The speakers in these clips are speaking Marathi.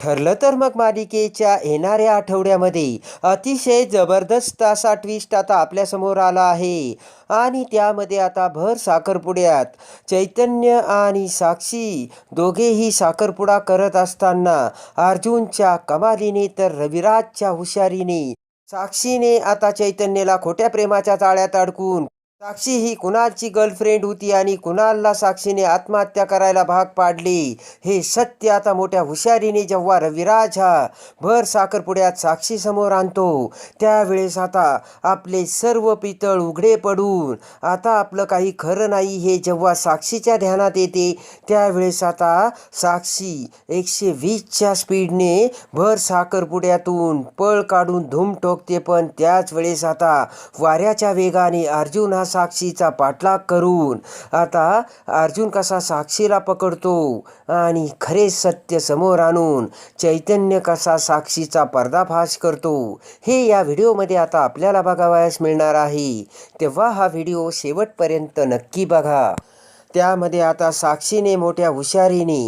ठरलं तर मग मालिकेच्या येणाऱ्या आठवड्यामध्ये अतिशय जबरदस्त असा ट्विस्ट आता आपल्यासमोर आला आहे. आणि त्यामध्ये आता भर साखरपुड्यात चैतन्य आणि साक्षी दोघेही साखरपुडा करत असताना अर्जुनच्या कमालीने तर रविराजच्या हुशारीने साक्षीने आता चैतन्यला खोट्या प्रेमाच्या जाळ्यात अडकून साक्षी ही कुणालची गर्लफ्रेंड होती आणि कुणालला साक्षीने आत्महत्या करायला भाग पाडले? हे सत्य आता मोठ्या हुशारीने जेव्हा रविराज हा भर साखरपुड्यात साक्षी समोर आणतो त्यावेळेस आता आपले सर्व पितळ उघडे पडून आता आपलं काही खरं नाही हे जेव्हा साक्षीच्या ध्यानात येते त्यावेळेस आता साक्षी एकशे वीसच्या स्पीडने भर साखरपुड्यातून पळ काढून धूम ठोकते पण त्याच वेळेस आता वाऱ्याच्या वेगाने अर्जुन हा साक्षीचा पाठलाग करून आता अर्जुन कसा साक्षीला पकडतो आणि खरे सत्य समोर आणून चैतन्य कसा साक्षीचा पर्दाफाश करतो हे या व्हिडिओमध्ये आता आपल्याला बघावयास मिळणार आहे. तेव्हा हा व्हिडिओ शेवटपर्यंत नक्की बघा. त्यामध्ये आता साक्षीने मोठ्या हुशारीने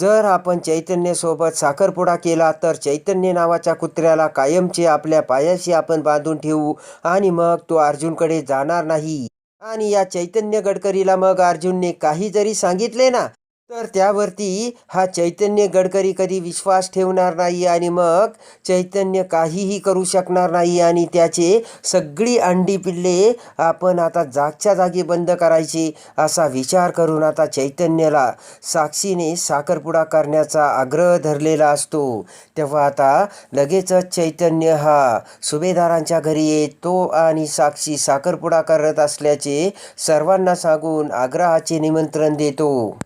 जर आपण चैतन्यसोबत साखरपुडा केला तर चैतन्य नावाच्या कुत्र्याला कायमचे आपल्या पायाशी आपण बांधून ठेवू आणि मग तो अर्जुनकडे जाणार नाही. आणि या चैतन्य गडकरीला मग अर्जुनने काही जरी सांगितले ना तर त्यावरती हा चैतन्य गडकरी कधी विश्वास ठेवणार नाही आणि मग चैतन्य काहीही करू शकणार नाही आणि त्याचे सगळी अंडी पिल्ले आपण आता जागच्या जागी बंद करायची असा विचार करून आता चैतन्याला साक्षीने साखरपुडा करण्याचा आग्रह धरलेला असतो. तेव्हा आता लगेचच चैतन्य हा सुभेदारांच्या घरी येतो आणि साक्षी साखरपुडा करत असल्याचे सर्वांना सांगून आग्रहाचे निमंत्रण देतो.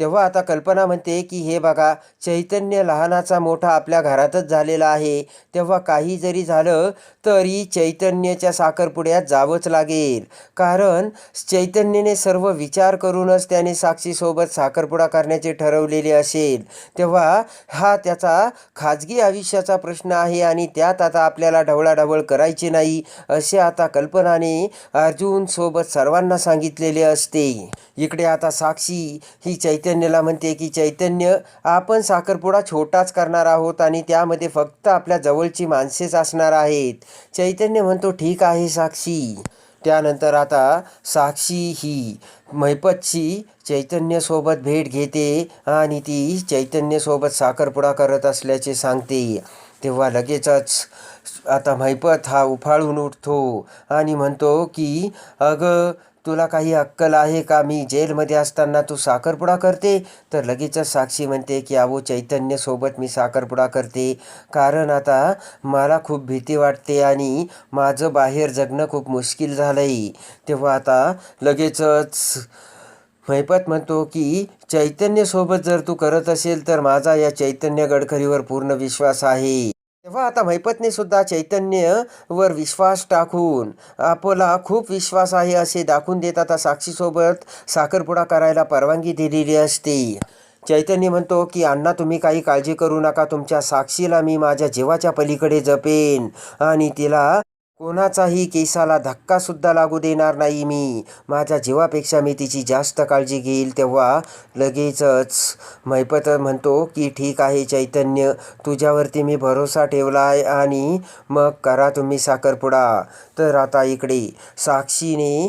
तेव्हा आता कल्पना म्हणते की हे बघा चैतन्य लहानाचा मोठा आपल्या घरातच झालेला आहे. तेव्हा काही जरी झालं तरी चैतन्याच्या साखरपुड्यात जावंच लागेल. कारण चैतन्याने सर्व विचार करूनच त्याने साक्षीसोबत साखरपुडा करण्याचे ठरवलेले असेल. तेव्हा हा त्याचा खाजगी आयुष्याचा प्रश्न आहे आणि त्यात आता आपल्याला ढवळाढवळ करायची नाही असे आता कल्पनाने अर्जुनसोबत सर्वांना सांगितलेले असते. इकडे आता साक्षी ही चैतन्यला म्हणते की चैतन्य आपण साखरपुडा छोटाच करणार आहोत आणि त्यामध्ये फक्त आपल्या जवळची माणसेच असणार आहेत. चैतन्य म्हणतो ठीक आहे साक्षी. त्यानंतर आता साक्षी ही मैपतची चैतन्यसोबत भेट घेते आणि ती चैतन्यसोबत साखरपुडा करत असल्याचे सांगते. तेव्हा लगेचच आता मैपत हा उफाळून उठतो आणि म्हणतो की अगं तुला काही अक्कल आहे का? मी जेलमध्ये असताना तू साखरपुडा करते? तर लगेचच साक्षी म्हणते की अहो चैतन्यसोबत मी साखरपुडा करते. कारण आता मला खूप भीती वाटते आणि माझं बाहेर जगणं खूप मुश्किल झालं आहे तेव्हा आता लगेचच मैपत म्हणतो की चैतन्यसोबत जर तू करत असेल तर माझा या चैतन्य गडकरीवर पूर्ण विश्वास आहे. तेव्हा आता मैपतने सुद्धा चैतन्यवर विश्वास टाकून आपला खूप विश्वास आहे असे दाखवून देत आता साक्षीसोबत साखरपुडा करायला परवानगी दिलेली असते. चैतन्य म्हणतो की अण्णा तुम्ही काही काळजी करू नका. तुमच्या साक्षीला मी माझ्या जीवाच्या पलीकडे जपेन आणि तिला कोणाचाही केसाला धक्कासुद्धा लागू देणार नाही मी. माझ्या जीवापेक्षा मी तिची जास्त काळजी घेईल तेव्हा लगेचच मैपत म्हणतो की ठीक आहे चैतन्य तुझ्यावरती मी भरोसा ठेवला आहे आणि मग करा तुम्ही साखरपुडा. तर आता इकडे साक्षीने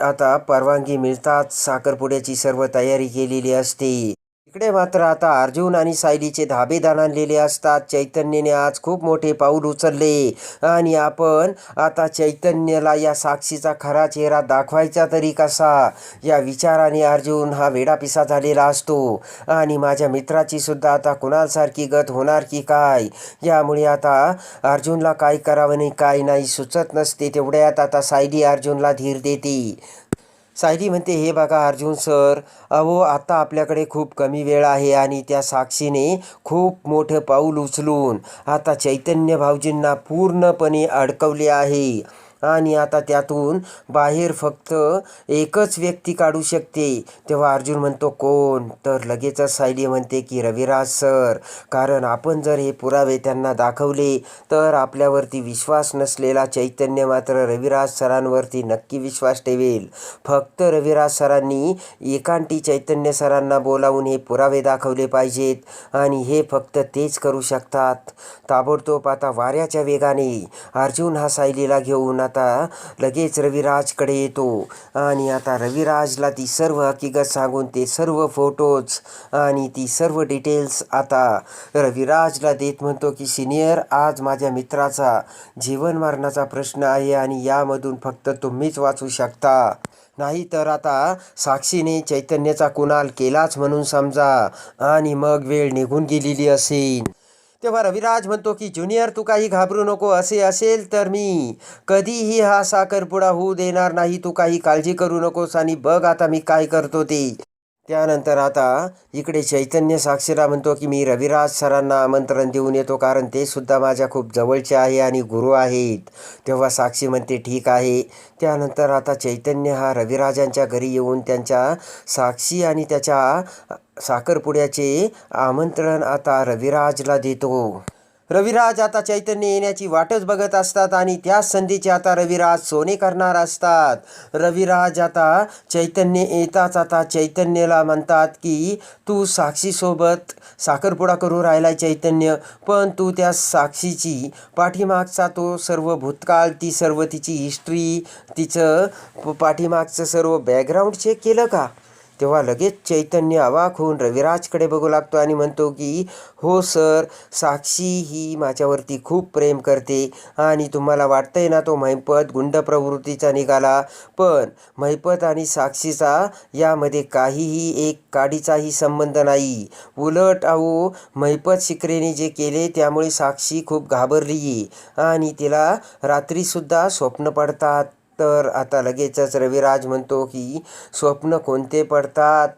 आता परवानगी मिळताच साखरपुड्याची सर्व तयारी केलेली असते. इकडे मात्र आता अर्जुन आणि सायलीचे धाबे आणलेले असतात. चैतन्यने आज खूप मोठे पाऊल उचलले आणि आपण आता चैतन्यला या साक्षीचा खरा चेहरा दाखवायचा तरी कसा? या विचाराने अर्जुन हा वेडापिसा झालेला असतो. आणि माझ्या मित्राची सुद्धा आता कुणालसारखी गत होणार की काय? यामुळे आता अर्जुनला काय करावं नाही काय नाही सुचत नसते. तेवढ्यात आता सायली अर्जुनला धीर देते. सायली म्हणते हे बघा अर्जुन सर अहो आता आपल्याकडे खूप कमी वेळ आहे आणि त्या साक्षीने खूप मोठं पाऊल उचलून आता चैतन्य भाऊजींना पूर्णपणे अडकवले आहे. आणि आता त्यातून बाहेर फक्त एकच व्यक्ती काढू शकते. तेव्हा अर्जुन म्हणतो कोण? तर लगेचच सायली म्हणते की रविराज सर. कारण आपण जर हे पुरावे त्यांना दाखवले तर आपल्यावरती विश्वास नसलेला चैतन्य मात्र रविराज सरांवरती नक्की विश्वास ठेवेल. फक्त रविराज सरांनी एकांटी चैतन्य सरांना बोलावून हे पुरावे दाखवले पाहिजेत आणि हे फक्त तेच करू शकतात. ताबडतोब आता वाऱ्याच्या वेगाने अर्जुन हा सायलीला घेऊन आता लगेच रविराजकडे येतो. आणि आता रविराजला ती सर्व हकीकत सांगून ते सर्व फोटोज आणि ती सर्व डिटेल्स आता रविराजला देत म्हणतो की सिनियर आज माझ्या मित्राचा जीवन मरणाचा प्रश्न आहे आणि यामधून फक्त तुम्हीच वाचू शकता. नाही तर आता साक्षीने चैतन्याचा कुणाल केलाच म्हणून समजा आणि मग वेळ निघून गेलेली असेल. तेव्हा रविराज म्हणतो की ज्युनियर तू काही घाबरू नको असे असेल तर मी कधीही हा साखरपुडा होऊ देणार नाही तू काही काळजी करू नकोस आणि बघ आता मी काय करतो ते. त्यानंतर आता इकडे चैतन्य साक्षीला म्हणतो की मी रविराज सरांना आमंत्रण देऊन येतो कारण ते सुद्धा माझ्या खूप जवळचे आहे आणि गुरु आहेत. तेव्हा साक्षी म्हणते ठीक आहे. त्यानंतर आता चैतन्य हा रविराजांच्या घरी येऊन त्यांच्या साक्षी आणि त्याच्या साखरपुड्याचे आमंत्रण आता रविराजला देतो. रविराज आता चैतन्य येण्याची वाटच बघत असतात आणि त्याच संधीचे आता रविराज सोने करणार असतात. रविराज आता चैतन्य येताच आता चैतन्यला म्हणतात की तू साक्षीसोबत साखरपुडा करू राहिलाय चैतन्य पण तू त्या साक्षीची पाठीमागचा तो सर्व भूतकाळ ती सर्व तिची हिस्ट्री तिचं प- पाठीमागचं सर्व बॅकग्राऊंड चेक केलं का? तेव्हा लगेच चैतन्य अवाक होऊन रविराजकडे बघू लागतो आणि म्हणतो की हो सर साक्षी ही माझ्यावरती खूप प्रेम करते आणि तुम्हाला वाटतंय ना तो महिपत गुंड प्रवृत्तीचा निघाला? पण महिपत आणि साक्षीचा यामध्ये काहीही एक काडीचाही संबंध नाही. उलट अहो महिपत शिकरेने जे केले त्यामुळे साक्षी खूप घाबरली आणि तिला रात्रीसुद्धा स्वप्न पडतात. तर आता लगेचच रविराज म्हणतो की स्वप्न कोणते पडतात?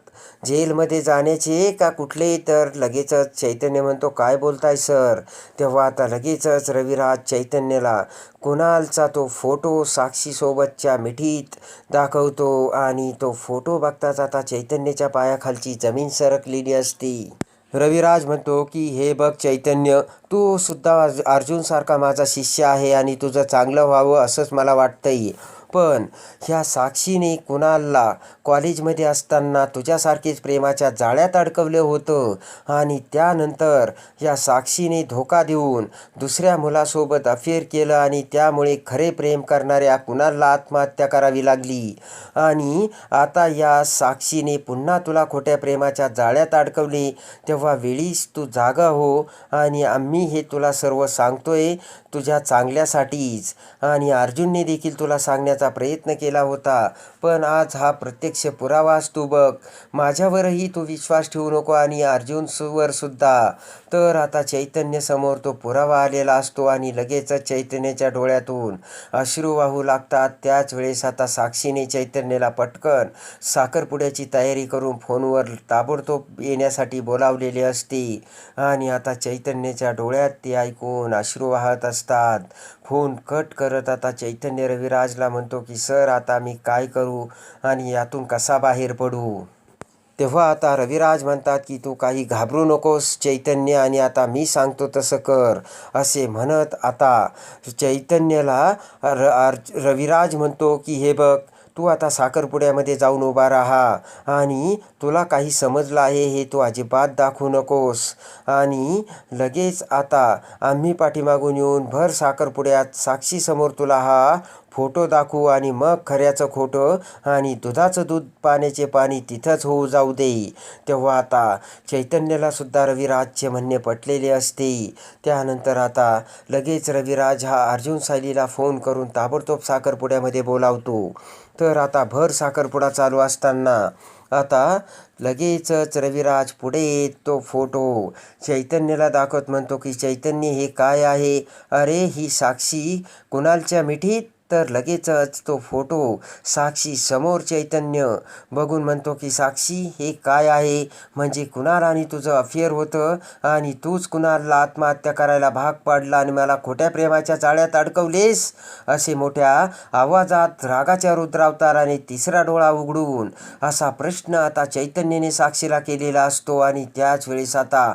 जेलमध्ये जाण्याचे का कुठले? तर लगेचच चैतन्य म्हणतो काय बोलताय सर? तेव्हा आता लगेचच रविराज चैतन्यला कुणालचा तो फोटो साक्षीसोबतच्या मिठीत दाखवतो आणि तो फोटो बघताच आता चैतन्याच्या पायाखालची जमीन सरकलेली असती. रविराज म्हणतो की हे बघ चैतन्य तू सुद्धा अर्जुनसारखा माझा शिष्य आहे आणि तुझं चांगलं व्हावं असंच मला वाटतंय. पण ह्या साक्षीने कुणालला कॉलेजमध्ये असताना तुझ्यासारखेच प्रेमाच्या जाळ्यात अडकवलं होतं आणि त्यानंतर या साक्षीने धोका देऊन दुसऱ्या मुलासोबत अफेअर केलं आणि त्यामुळे खरे प्रेम करणाऱ्या कुणालला आत्महत्या करावी लागली? आणि आता या साक्षीने पुन्हा तुला खोट्या प्रेमाच्या जाळ्यात अडकवले तेव्हा वेळीच तू जागा हो आणि आम्ही हे तुला सर्व सांगतोय तुझ्या चांगल्यासाठीच. आणि अर्जुनने देखील तुला सांगण्याचा प्रयत्न केला होता. पण आज हा प्रत्यक्ष पुरावा असतो बघ. माझ्यावरही तू विश्वास ठेवू नको आणि अर्जुनवर सुद्धा. तर आता चैतन्य समोर तो पुरावा आलेला असतो आणि लगेचच चैतन्याच्या डोळ्यातून अश्रू वाहू लागतात. त्याच वेळेस आता साक्षीने चैतन्याला पटकन साखरपुड्याची तयारी करून फोनवर ताबडतोब येण्यासाठी बोलावलेली असते. आणि आता चैतन्याच्या डोळ्यात ते ऐकून अश्रू वाहत असतात. फोन कट करत आता चैतन्य रविराजला म्हणतो की सर आता मी काय करू आणि यातून कसा बाहेर पडू? तेव्हा आता रविराज म्हणतात की तू काही घाबरू नकोस चैतन्य आणि आता मी सांगतो तसं कर असे म्हणत आता चैतन्यला र रविराज म्हणतो की हे बघ तू आता साखरपुड्यामध्ये जाऊन उभा राहा आणि तुला काही समजलं आहे हे तू अजिबात दाखवू नकोस. आणि लगेच आता आम्ही पाठीमागून येऊन भर साखरपुड्यात साक्षीसमोर तुला हा फोटो दाखवू आणि मग खऱ्याचं खोटं आणि दुधाचं दूध पाण्याचे पाणी तिथंच होऊ जाऊ दे. तेव्हा आता चैतन्याला सुद्धा रविराजचे म्हणणे पटलेले असते. त्यानंतर आता लगेच रविराज हा अर्जुन सायलीला फोन करून ताबडतोब साखरपुड्यामध्ये बोलावतो. तर आता भर साखरपुडा चालू असताना आता लगेचच रविराज पुढे येत तो फोटो. चैतन्याला दाखवत म्हणतो की चैतन्य हे काय आहे? अरे ही साक्षी कुणालच्या मिठीत? तर लगेचच तो फोटो साक्षी समोर चैतन्य बघून म्हणतो की साक्षी हे काय आहे? म्हणजे कुणाल आणि तुझं अफेअर होतं? आणि तूच कुणालला आत्महत्या करायला भाग पाडला आणि मला खोट्या प्रेमाच्या जाळ्यात अडकवलेस? असे मोठ्या आवाजात रागाच्या रुद्रावताराने तिसरा डोळा उघडून असा प्रश्न आता चैतन्याने साक्षीला केलेला असतो आणि त्याच वेळेस आता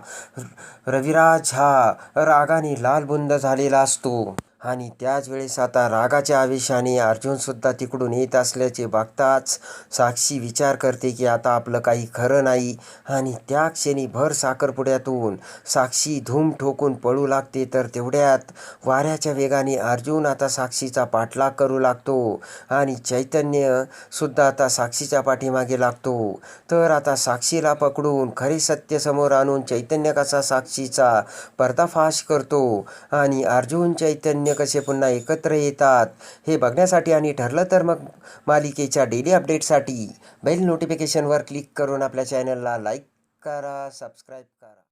रविराज हा रागाने लालबुंद झालेला असतो. आणि त्याच वेळेस आता रागाच्या आवेशाने अर्जुनसुद्धा तिकडून येत असल्याचे बघताच साक्षी विचार करते की आता आपलं काही खरं नाही. आणि त्या क्षणी भर साखरपुड्यातून साक्षी धूम ठोकून पळू लागते. तर तेवढ्यात वाऱ्याच्या वेगाने अर्जुन आता साक्षीचा पाठलाग करू लागतो आणि चैतन्य सुद्धा आता साक्षीच्या पाठीमागे लागतो. तर आता साक्षीला पकडून खरे सत्य समोर आणून चैतन्य कसा साक्षीचा पर्दाफाश करतो आणि अर्जुन चैतन्य कसे पुन्हा एकत्र येतात? हे बघण्यासाठी आणि ठरलं तर मग मालिकेच्या डेली अपडेटसाठी बेल नोटिफिकेशनवर क्लिक करून आपल्या चॅनलला लाईक करा सबस्क्राईब